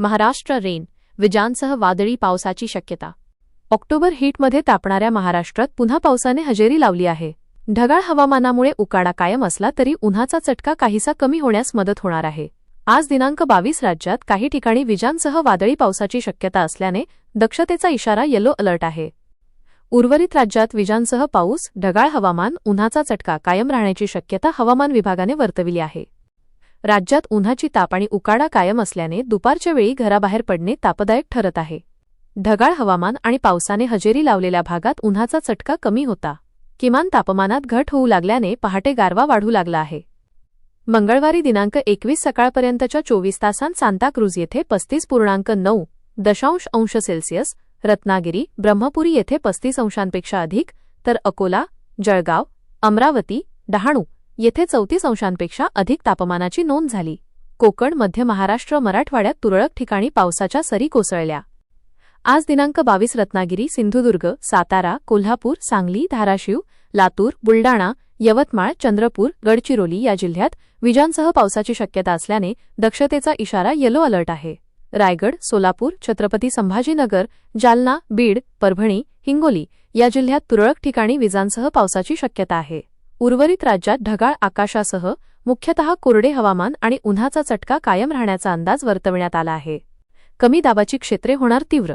Maharashtra rain विजांसह वादळी पावसाची शक्यता. ऑक्टोबर हीटमध्ये तापणाऱ्या महाराष्ट्रात पुन्हा पावसाने हजेरी लावली आहे. ढगाळ हवामानामुळे उकाडा कायम असला तरी उन्हाचा चटका काहीसा कमी होण्यास मदत होणार आहे. आज दिनांक बावीस राज्यात काही ठिकाणी विजांसह वादळी पावसाची शक्यता असल्याने दक्षतेचा इशारा येलो अलर्ट आहे. उर्वरित राज्यात विजांसह पाऊस ढगाळ हवामान उन्हाचा चटका कायम राहण्याची शक्यता हवामान विभागाने वर्तविली आहे. राज्यात उन्हाची ताप आणि उकाडा कायम असल्याने दुपारच्या वेळी घराबाहेर पडणे तापदायक ठरत आहे. ढगाळ हवामान आणि पावसाने हजेरी लावलेल्या भागात उन्हाचा चटका कमी होता. किमान तापमानात घट होऊ लागल्याने पहाटे गारवा वाढू लागला आहे. मंगळवारी दिनांक एकवीस सकाळपर्यंतच्या चोवीस तासांत सांताक्रूज येथे पस्तीस पूर्णांक नऊ दशांश अंश सेल्सिअस रत्नागिरी ब्रह्मपुरी येथे पस्तीस अंशांपेक्षा अधिक तर अकोला जळगाव अमरावती डहाणू येथे चौतीस अंशांपेक्षा अधिक तापमानाची नोंद झाली. कोकण मध्य महाराष्ट्र मराठवाड्यात तुरळक ठिकाणी पावसाच्या सरी कोसळल्या. आज दिनांक बावीस रत्नागिरी सिंधुदुर्ग सातारा कोल्हापूर सांगली धाराशिव लातूर बुलडाणा यवतमाळ चंद्रपूर गडचिरोली या जिल्ह्यात विजांसह पावसाची शक्यता असल्याने दक्षतेचा इशारा येलो अलर्ट आहे. रायगड सोलापूर छत्रपती संभाजीनगर जालना बीड परभणी हिंगोली या जिल्ह्यात तुरळक ठिकाणी विजांसह पावसाची शक्यता आहे. उर्वरित राज्यात ढगाळ आकाशासह मुख्यतः कोरडे हवामान आणि उन्हाचा चटका कायम राहण्याचा अंदाज वर्तविण्यात आला आहे. कमी दाबाची क्षेत्रे होणार तीव्र.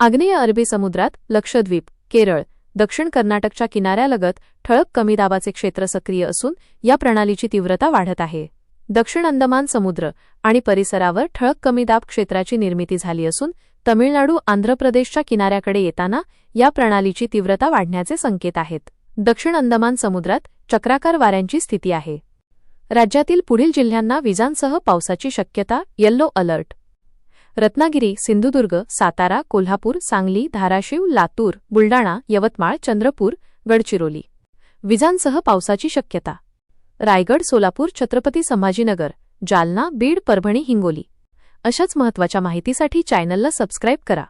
आग्नेय अरबी समुद्रात लक्षद्वीप केरळ दक्षिण कर्नाटकच्या किनाऱ्यालगत ठळक कमी दाबाचे क्षेत्र सक्रिय असून या प्रणालीची तीव्रता वाढत आहे. दक्षिण अंदमान समुद्र आणि परिसरावर ठळक कमी दाब क्षेत्राची निर्मिती झाली असून तमिळनाडू आंध्र प्रदेशच्या किनाऱ्याकडे येताना या प्रणालीची तीव्रता वाढण्याचे संकेत आहेत. दक्षिण अंदमान समुद्रात चक्राकार वाऱ्यांची स्थिती आहे. राज्यातील पुढील जिल्ह्यांना विजांसह पावसाची शक्यता येल्लो अलर्ट रत्नागिरी सिंधुदुर्ग सातारा कोल्हापूर सांगली धाराशिव लातूर बुलडाणा यवतमाळ चंद्रपूर गडचिरोली. विजांसह पावसाची शक्यता. रायगड सोलापूर छत्रपती संभाजीनगर जालना बीड परभणी हिंगोली. अशाच महत्त्वाच्या माहितीसाठी चॅनलला सबस्क्राईब करा.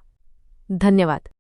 धन्यवाद.